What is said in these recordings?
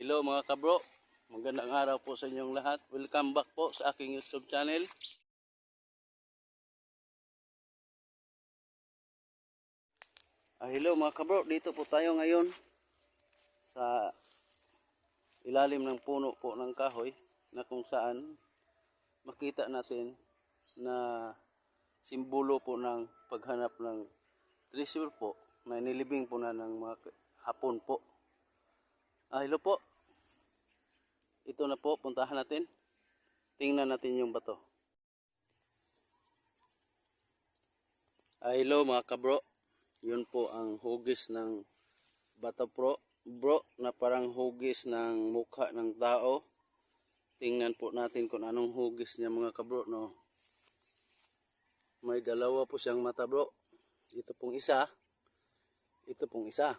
Hello mga kabro, magandang araw po sa inyong lahat. Welcome back po sa aking YouTube channel. Ah, hello mga kabro, dito po tayo ngayon sa ilalim ng puno po ng kahoy na kung saan makita natin na simbolo po ng paghanap ng treasure po na nilibing po na ng mga hapon po. Ah, hello po. Ito na po, puntahan natin. Tingnan natin yung bato. Ah, hello mga kabro. Yun po ang hugis ng bato pro. Bro, na parang hugis ng mukha ng tao. Tingnan po natin kung anong hugis niya mga kabro, no. May dalawa po siyang mata bro. Ito pong isa. Ito pong isa.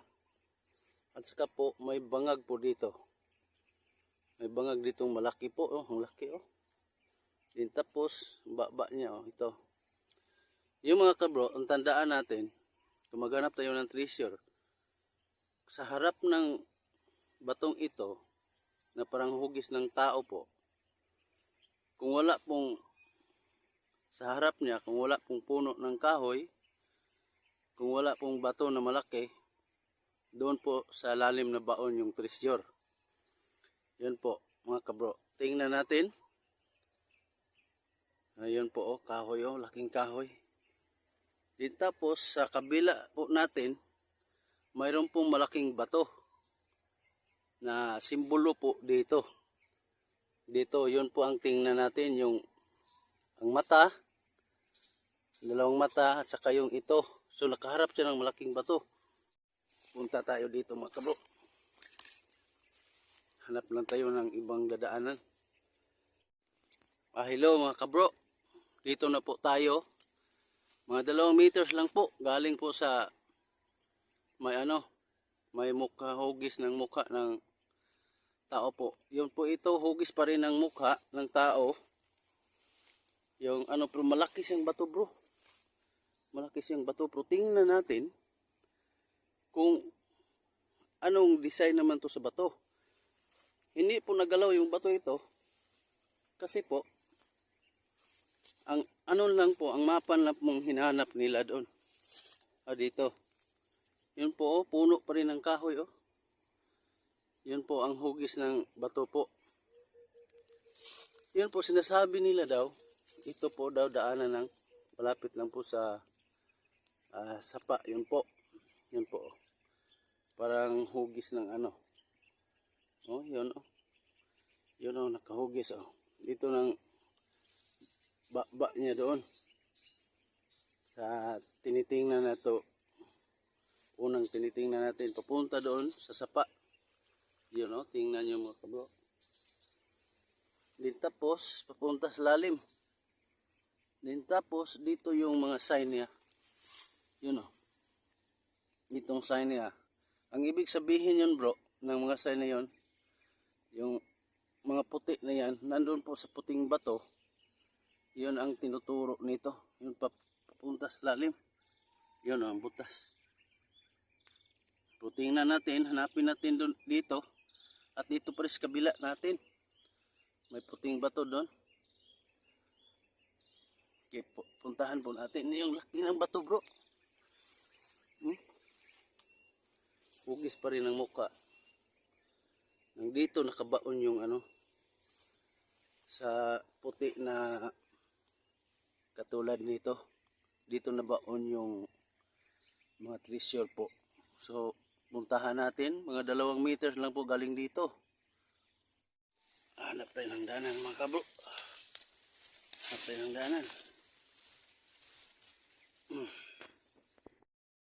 At saka po may bangag po dito. May bangag ditong malaki po, oh, ang laki oh. Din tapos baba niya oh, ito. Yung mga kabro, ang tandaan natin, kung maghanap tayo ng treasure, sa harap ng batong ito, na parang hugis ng tao po, kung wala pong sa harap niya, kung wala pong puno ng kahoy, kung wala pong bato na malaki, doon po sa lalim na baon yung treasure. Yan po, mga kabro. Tingnan natin. Ayun po, oh, kahoy, oh, laking kahoy. Din tapos, sa kabila po natin, mayroon pong malaking bato na simbolo po dito. Dito, yun po ang tingnan natin, yung ang mata, dalawang mata, at saka yung ito. So, nakaharap siya ng malaking bato. Punta tayo dito mga kabro. Hanap lang tayo ng ibang dadaanan. Ah, hello mga kabro. Dito na po tayo. Mga dalawang meters lang po. Galing po sa may ano, may mukha, hugis ng mukha ng tao po. Yun po ito, hugis pa rin ng mukha ng tao. Yung ano, pero malaki siyang bato bro. Malaki siyang bato bro. Tingnan natin kung anong design naman to sa bato. Hindi po nagalaw yung bato ito kasi po ang ano lang po ang mapan lang pong hinahanap nila doon. Ah, dito. Yun po, oh, puno pa rin ng kahoy, oh. Yun po ang hugis ng bato po. Yun po, sinasabi nila daw, ito po daw daanan ng malapit lang po sa ah, sapa. Yun po. Yun po. oh. Parang hugis ng ano. Oh, yun oh. Yun oh, nakahugis oh. Dito ng baba niya doon. Sa tinitingnan na to. Unang tinitingnan natin. Papunta doon sa sapa. Yun oh, tingnan nyo mga kabro. Din tapos, papunta sa lalim. Din tapos, dito yung mga sign niya. Yun oh. Itong sign niya. Ang ibig sabihin yun bro, ng mga sign na yun, yung mga puti na yan, nandun po sa puting bato, yun ang tinuturo nito. Yun pa, papunta sa lalim. Yun ang butas. Puting na natin, hanapin natin dun, dito. At dito pa rin kabila natin. May puting bato doon. Okay, pu- puntahan po natin yung laki ng bato bro. Hmm? Hugis pa rin ang muka. Nandito nakabaon yung ano sa puti na katulad nito. Dito nabaon yung mga treasure po. So, puntahan natin. Mga dalawang meters lang po galing dito. Hanap tayo ng danan mga kabro. Hanap tayo ng danan.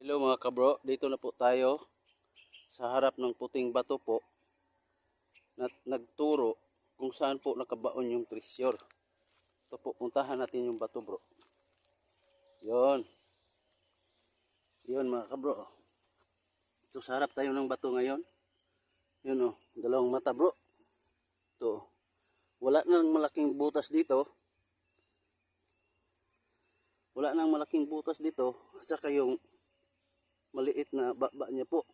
Hello mga kabro, dito na po tayo sa harap ng puting bato po na nagturo kung saan po nakabaon yung treasure. Ito po, puntahan natin yung bato bro. Yon. Yon mga kabro. Ito sa harap tayo ng bato ngayon. Yun oh, dalawang mata bro. Ito. Wala nang malaking butas dito. Wala nang malaking butas dito. At saka yung maliit na baba niya po.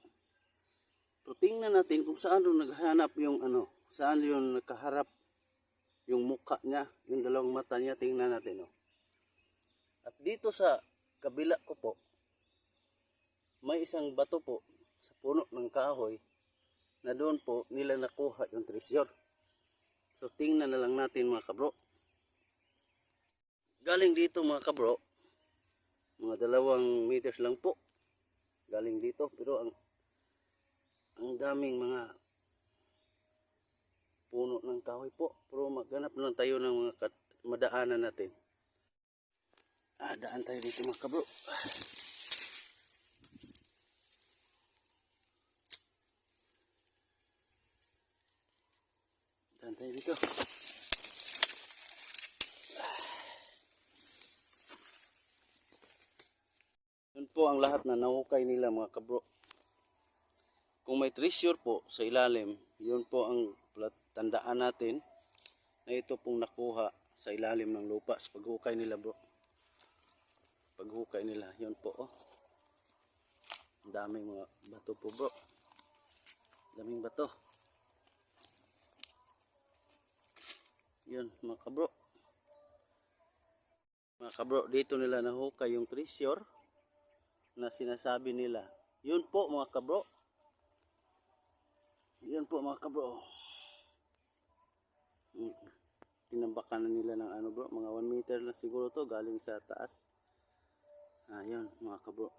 So tingnan natin kung saan doon naghanap yung ano, saan yung nakaharap yung mukha niya, yung dalawang mata niya, tingnan natin oh. At dito sa kabila ko po, may isang bato po sa puno ng kahoy na doon po nila nakuha yung treasure. So tingnan na lang natin mga kabro. Galing dito mga kabro, mga dalawang meters lang po. Galing dito pero ang ang daming mga puno ng kahoy po. Pero maghanap lang tayo ng mga madaanan natin. Ah, daan tayo dito mga kabro. Daan tayo dito. Yun po ang lahat na nahukay nila mga kabro. May treasure po sa ilalim, yun po ang tandaan natin na ito pong nakuha sa ilalim ng lupa sa paghukay nila bro. Paghukay nila, yun po oh. Ang daming mga bato po bro. Daming bato. Yun mga kabro. Mga kabro, dito nila nahukay yung treasure na sinasabi nila. Yun po mga kabro. Yun po mga kabro. Mm. Tinambakan na nila ng ano bro, mga 1 meter lang siguro to galing sa taas. Ah, yun mga kabro.